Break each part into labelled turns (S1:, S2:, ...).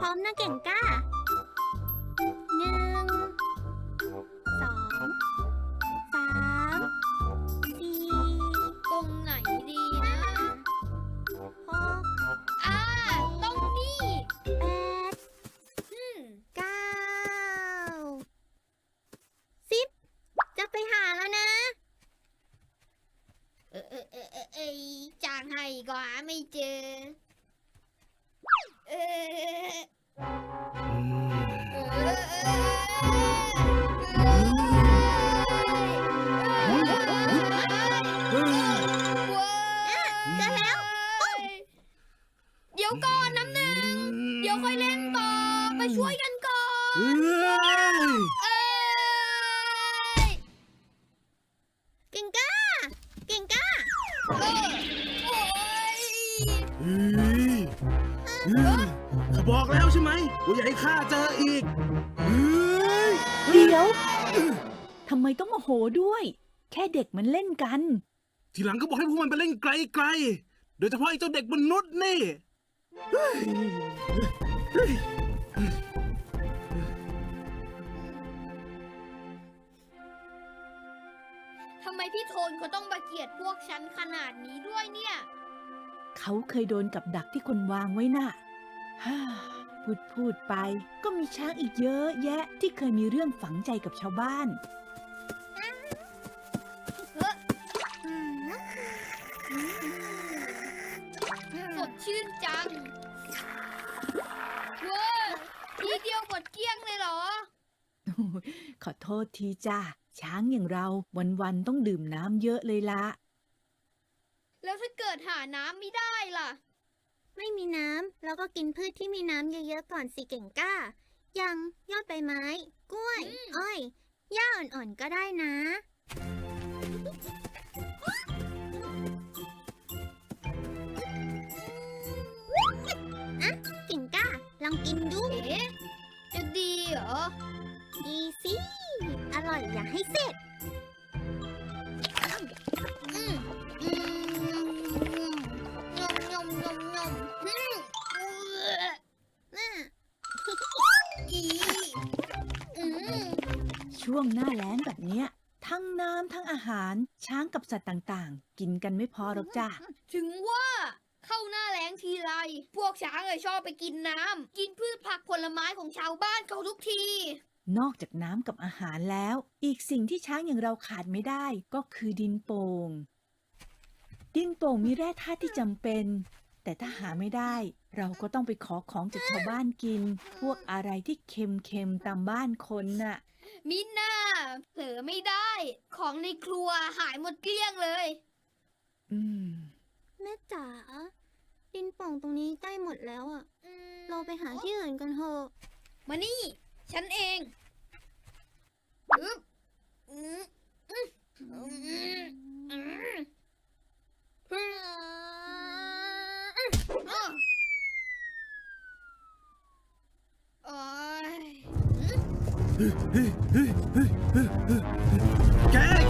S1: พร้อมนะเก่งก้า
S2: Anneciğim. Sao
S1: Thảo Dẫu
S2: con nắm nè Giờ quay lên
S1: tờ Bà suối
S2: anh con
S1: เฮ้
S3: ยเฮ้ยข้าบอกแล้วใช่ไหมว่าอย่าให้ข้าเจออีกเฮ้ย
S4: เดี๋ยวทำไมต้องมาโหด้วย แค่เด็กมันเล่นกัน
S3: ทีหลังก็บอกให้พวกมันไปเล่นไกลๆ โดยเฉพาะไอ้เจ้าเด็กมนุษย์นี่
S2: ทำไมพี่โทนเขาต้องมาเกลียดพวกฉันขนาดนี้ด้วยเนี่ย
S4: เขาเคยโดนกับดักที่คนวางไว้น่ะฮ่าพูดพูดไป ก็มีช้างอีกเยอะแยะที่เคยมีเรื่องฝังใจกับชาวบ้าน
S2: สดชื่นจังเว้ยทีเดียวหมดเกลี้ยงเลยเหรอ
S4: ขอโทษทีจ้าช้างอย่างเราวันๆต้องดื่มน้ำเยอะเลยละ
S2: แล้วถ้าเกิดหาน้ำไม่ได้ล่ะ
S1: ไม่มีน้ำแล้วก็กินพืชที่มีน้ำเยอะๆก่อนสิเก่งก้าอย่างยอดใบไม้ กล้วย
S2: อืม
S1: อ้อยหญ้าอ่อนๆก็ได้นะ อะเก่งก้า ลองกินดู
S2: เอ๊ะ จะดีเหรอ
S1: ดีสิ อร่อยอย่าให้เสร็จ
S4: วงหน้าแล้งแบบเนี้ย ทั้งน้ำทั้งอาหารช้างกับสัตว์ต่างๆ กินกันไม่พอหรอกจ้า
S2: ถึงว่าเข้าหน้าแล้งทีไร พวกช้างเลยชอบไปกินน้ำกินพืชผักผลไม้ของชาวบ้านเขาทุกที
S4: นอกจากน้ำกับอาหารแล้ว อีกสิ่งที่ช้างอย่างเราขาดไม่ได้ก็คือดินโป่งดินโป่งมีแร่ธาตุที่จำเป็น แต่ถ้าหาไม่ได้ เราก็ต้องไปขอของจากชาวบ้านกิน พวกอะไรที่เค็มๆตามบ้านคนน่ะ
S2: มิน่าเผลอไม่ได้ ของในครัวหายหมดเกลี้ยงเลย
S4: อืม
S1: แม่จ๋าดินโป่งตรงนี้ใกล้หมดแล้วอะเราไปหาที่อื่นกันเถอะ
S2: มานี่ ฉันเองอึ๊บอืมอืม
S3: Gag!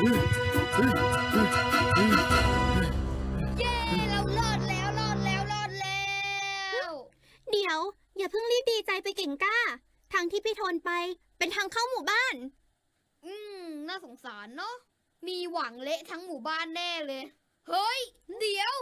S2: เย้ เรารอดแล้วรอดแล้วรอดแล้ว
S1: เดี๋ยว อย่าเพิ่งรีบดีใจไปเก่งก้า ทางที่พี่โทนไปเป็นทางเข้าหมู่บ้าน
S2: อืม น่าสงสารเนาะ มีหวังเละทั้งหมู่บ้านแน่เลย เฮ้ย เดี๋ยว